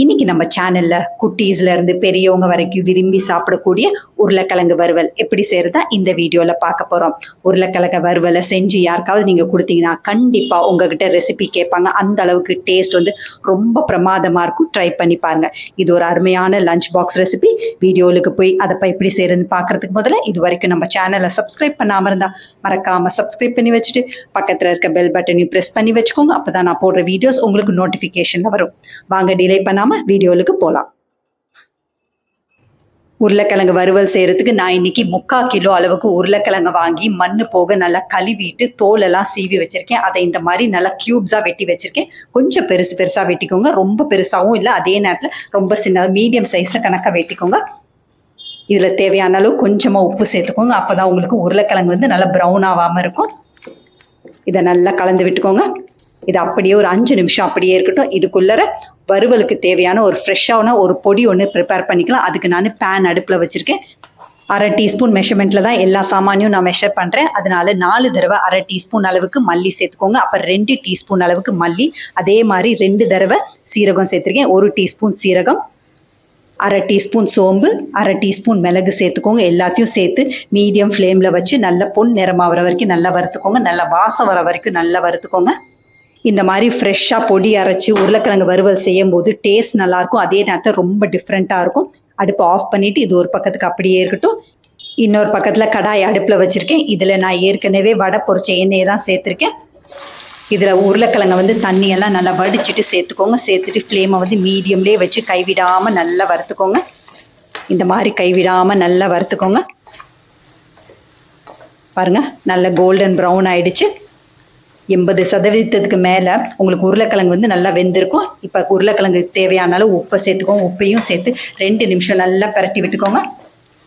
இன்னைக்கு நம்ம சேனல்ல குட்டீஸ்ல இருந்து பெரியவங்க வரைக்கும் விரும்பி சாப்பிடக்கூடிய உருளைக்கிழங்கு வறுவல் எப்படி செய்யறதா இந்த வீடியோல பார்க்க போறோம். உருளைக்கிழங்கு வறுவலை செஞ்சு யாருக்காவது நீங்க கொடுத்தீங்கன்னா கண்டிப்பா உங்ககிட்ட ரெசிபி கேட்பாங்க. அந்த அளவுக்கு டேஸ்ட் வந்து ரொம்ப பிரமாதமா இருக்கும். ட்ரை பண்ணி பாருங்க. இது ஒரு அருமையான லஞ்ச் பாக்ஸ் ரெசிபி வீடியோவுக்கு போய் அதை எப்படி செய்யறதுன்னு பார்க்கறதுக்கு முதல்ல இது வரைக்கும் நம்ம சேனலை சப்ஸ்கிரைப் பண்ணாம இருந்தா மறக்காம சப்ஸ்கிரைப் பண்ணி வச்சுட்டு பக்கத்துல இருக்க பெல் பட்டனையும் ப்ரெஸ் பண்ணி வச்சுக்கோங்க. அப்பதான் நான் போடுற வீடியோஸ் உங்களுக்கு நோட்டிபிகேஷன்ல வரும். வாங்க டிலே பண்ணாம வீடியோவுக்கு போகலாம் உருளைக்கிழங்கு வறுவல் செய்யறதுக்கு நான் இன்னைக்கு முக்கால் கிலோ அளவுக்கு உருளைக்கிழங்கு வாங்கி மண்ணு போக நல்லா கழுவிட்டு தோலெல்லாம் சீவி வச்சிருக்கேன். அதை இந்த மாதிரி நல்லா கியூப்ஸாக வெட்டி வச்சிருக்கேன். கொஞ்சம் பெருசு பெருசாக வெட்டிக்கோங்க. ரொம்ப பெருசாகவும் இல்லை. அதே நேரத்தில் ரொம்ப சின்ன மீடியம் சைஸில் கணக்காக வெட்டிக்கோங்க. இதில் தேவையான அளவு கொஞ்சமாக உப்பு சேர்த்துக்கோங்க. அப்போ தான் உங்களுக்கு உருளைக்கிழங்கு வந்து நல்லா ப்ரௌன் ஆகாமல் இருக்கும். இதை நல்லா கலந்து விட்டுக்கோங்க. இது அப்படியே ஒரு அஞ்சு நிமிஷம் அப்படியே இருக்கட்டும். இதுக்குள்ளே வறுவலுக்கு தேவையான ஒரு ஃப்ரெஷ்ஷான ஒரு பொடி ஒன்று ப்ரிப்பேர் பண்ணிக்கலாம். அதுக்கு நான் பேன் அடுப்பில் வச்சுருக்கேன். அரை டீஸ்பூன் மெஷர்மெண்ட்டில் தான் எல்லா சாமானியும் நான் மெஷர் பண்ணுறேன் அதனால நாலு தடவை அரை டீஸ்பூன் அளவுக்கு மல்லி சேர்த்துக்கோங்க. அப்புறம் ரெண்டு டீஸ்பூன் அளவுக்கு மல்லி அதே மாதிரி ரெண்டு தடவை சீரகம் சேர்த்துருக்கேன். ஒரு டீஸ்பூன் சீரகம் அரை டீஸ்பூன் சோம்பு அரை டீஸ்பூன் மிளகு சேர்த்துக்கோங்க. எல்லாத்தையும் சேர்த்து மீடியம் ஃப்ளேமில் வச்சு நல்லா பொன் நிறமாக வர வரைக்கும் நல்லா வறுத்துக்கோங்க. நல்லா வாசம் வர வரைக்கும் நல்லா வறுத்துக்கோங்க. இந்த மாதிரி ஃப்ரெஷ்ஷாக பொடி அரைச்சி உருளைக்கிழங்கு வறுவல் செய்யும் போது டேஸ்ட் நல்லாயிருக்கும். அதே நேரத்தில் ரொம்ப டிஃப்ரெண்ட்டாக இருக்கும். அடுப்பு ஆஃப் பண்ணிவிட்டு இது ஒரு பக்கத்துக்கு அப்படியே இருக்கட்டும். இன்னொரு பக்கத்தில் கடாய் அடுப்பில் வச்சுருக்கேன். இதில் நான் ஏற்கனவே வடை பொறிச்ச எண்ணெயை தான் சேர்த்துருக்கேன். இதில் உருளைக்கிழங்க வந்து தண்ணியெல்லாம் நல்லா வடிச்சிட்டு சேர்த்துக்கோங்க. சேர்த்துட்டு ஃப்ளேமை வந்து மீடியம்லேயே வச்சு கைவிடாமல் நல்லா வறுத்துக்கோங்க. இந்த மாதிரி கைவிடாமல் நல்லா வறுத்துக்கோங்க. பாருங்கள் நல்ல கோல்டன் ப்ரௌன் ஆயிடுச்சு. எண்பது சதவீதத்துக்கு மேலே உங்களுக்கு உருளைக்கிழங்கு வந்து நல்லா வெந்திருக்கும். இப்போ உருளைக்கிழங்கு தேவையான அளவு உப்பை சேர்த்துக்கோங்க. உப்பையும் சேர்த்து ரெண்டு நிமிஷம் நல்லா பரட்டி விட்டுக்கோங்க.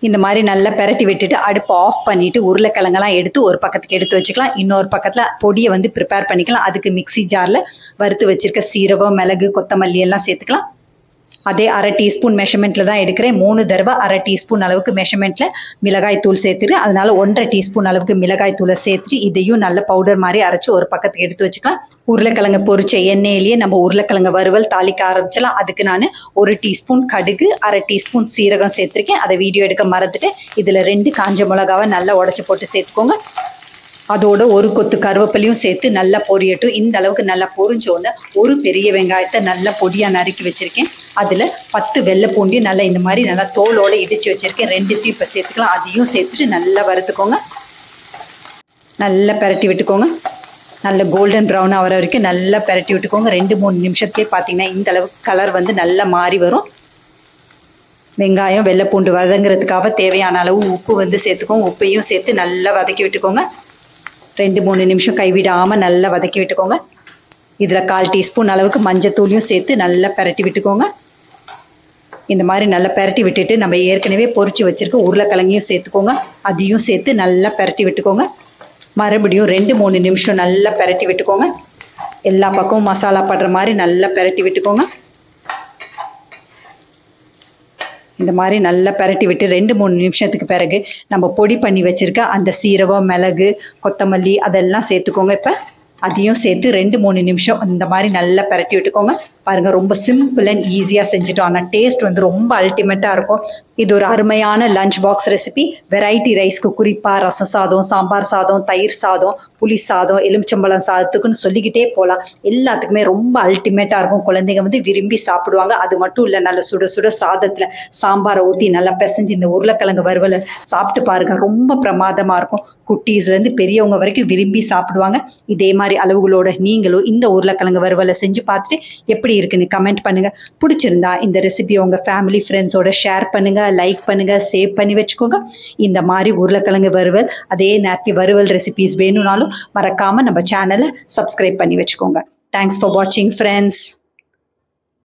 இந்த மாதிரி நல்லா பெரட்டி விட்டுட்டு அடுப்பு ஆஃப் பண்ணிட்டு உருளைக்கிழங்கெல்லாம் எடுத்து ஒரு பக்கத்துக்கு எடுத்து வச்சுக்கலாம். இன்னொரு பக்கத்தில் பொடியை வந்து ப்ரிப்பேர் பண்ணிக்கலாம். அதுக்கு மிக்சி ஜாரில் வறுத்து வச்சிருக்க சீரகம் மிளகு கொத்தமல்லி எல்லாம் சேர்த்துக்கலாம். அதே அரை டீஸ்பூன் மெஷர்மெண்ட்டில் தான் எடுக்கிறேன். மூணு தடவை அரை டீஸ்பூன் அளவுக்கு மெஷர்மெண்ட்டில் மிளகாய் தூள் சேர்த்துரு அதனால ஒன்றரை டீஸ்பூன் அளவுக்கு மிளகாய் தூளை சேர்த்து இதையும் நல்ல பவுடர் மாதிரி அரைச்சி ஒரு பக்கத்துக்கு எடுத்து வச்சுக்கலாம். உருளைக்கிழங்கு பொரிச்ச எண்ணெயிலேயே நம்ம உருளைக்கிழங்கு வறுவல் தாளிக்க ஆரம்பிச்சலாம் அதுக்கு நான் ஒரு டீஸ்பூன் கடுகு அரை டீஸ்பூன் சீரகம் சேர்த்துருக்கேன். அதை வீடியோ எடுக்க மறந்துட்டு இதில் ரெண்டு காஞ்ச மிளகாவை நல்லா உடச்சி போட்டு சேர்த்துக்கோங்க. அதோட ஒரு கொத்து கருவேப்பிலையும் சேர்த்து நல்லா பொரியட்டும். இந்த அளவுக்கு நல்லா பொரிஞ்சோன்னு ஒரு பெரிய வெங்காயத்தை நல்லா பொடியாக நறுக்கி வச்சுருக்கேன். அதில் பத்து வெள்ளை பூண்டி நல்லா இந்த மாதிரி நல்லா தோலோடு இடித்து வச்சுருக்கேன். ரெண்டுத்தையும் இப்போ சேர்த்துக்கலாம். அதையும் சேர்த்துட்டு நல்லா வறுத்துக்கோங்க. நல்லா பரட்டி விட்டுக்கோங்க. நல்ல கோல்டன் ப்ரௌன் ஆகிற வரைக்கும் நல்லா பரட்டி விட்டுக்கோங்க. ரெண்டு மூணு நிமிஷத்துலேயே பார்த்தீங்கன்னா இந்த அளவுக்கு கலர் வந்து நல்லா மாறி வரும். வெங்காயம் வெள்ளை பூண்டு வதங்குறதுக்காக தேவையான அளவு உப்பு வந்து சேர்த்துக்கோங்க. உப்பையும் சேர்த்து நல்லா வதக்கி விட்டுக்கோங்க. ரெண்டு மூணு நிமிஷம் கைவிடாமல் நல்லா வதக்கி விட்டுக்கோங்க. இதில் கால் டீஸ்பூன் அளவுக்கு மஞ்சத்தூளியும் சேர்த்து நல்லா பரட்டி விட்டுக்கோங்க. இந்த மாதிரி நல்லா பரட்டி விட்டுட்டு நம்ம ஏற்கனவே பொறிச்சு வச்சுருக்க உருளைக்கிழங்கையும் சேர்த்துக்கோங்க. அதையும் சேர்த்து நல்லா பரட்டி விட்டுக்கோங்க. மறுபடியும் ரெண்டு மூணு நிமிஷம் நல்லா பரட்டி விட்டுக்கோங்க. எல்லா பக்கமும் மசாலா படுற மாதிரி நல்லா பரட்டி விட்டுக்கோங்க. இந்த மாதிரி நல்லா பரட்டி விட்டு ரெண்டு மூணு நிமிஷத்துக்கு பிறகு நம்ம பொடி பண்ணி வச்சுருக்க அந்த சீரகம் மிளகு கொத்தமல்லி அதெல்லாம் சேர்த்துக்கோங்க இப்போ. அதையும் சேர்த்து ரெண்டு மூணு நிமிஷம் இந்த மாதிரி நல்லா பரட்டி விட்டுக்கோங்க. பாருங்கள் ரொம்ப சிம்பிள் அண்ட் ஈஸியாக செஞ்சுட்டோம். ஆனால் டேஸ்ட் வந்து ரொம்ப அல்டிமேட்டாக இருக்கும். இது ஒரு அருமையான லஞ்ச் பாக்ஸ் ரெசிபி வெரைட்டி ரைஸ்க்கு குறிப்பாக ரசம் சாதம் சாம்பார் சாதம் தயிர் சாதம் புளி சாதம் எலுமிச்சம்பழம் சாதத்துக்குன்னு சொல்லிக்கிட்டே போகலாம் எல்லாத்துக்குமே ரொம்ப அல்டிமேட்டாக இருக்கும். குழந்தைங்க வந்து விரும்பி சாப்பிடுவாங்க. அது மட்டும் இல்லை நல்ல சுட சுட சாதத்தில் சாம்பாரை ஊற்றி நல்லா பிசைஞ்சு இந்த உருளைக்கிழங்கு வறுவலை சாப்பிட்டு பாருங்கள் ரொம்ப பிரமாதமாக இருக்கும். குட்டீஸ்லேருந்து பெரியவங்க வரைக்கும் விரும்பி சாப்பிடுவாங்க. இதே மாதிரி அளவுகளோட நீங்களும் இந்த உருளைக்கிழங்கு வறுவலை செஞ்சு பார்த்துட்டு எப்படி இருக்குன்னு கமெண்ட் பண்ணுங்க. பிடிச்சிருந்தா இந்த ரெசிபி உங்க ஃபேமிலி ஃப்ரெண்ட்ஸோட ஷேர் பண்ணுங்க லைக் பண்ணுங்க சேவ் பண்ணி வச்சுக்கோங்க. இந்த மாதிரி உருளைக்கிழங்கு வறுவல் அதே நேரத்தி வறுவல் ரெசிபிஸ் வேணும்னாலும் மறக்காமல் நம்ம சேனலை சப்ஸ்கிரைப் பண்ணி வச்சுக்கோங்க. தேங்க்ஸ் ஃபார் வாட்சிங் ஃப்ரெண்ட்ஸ்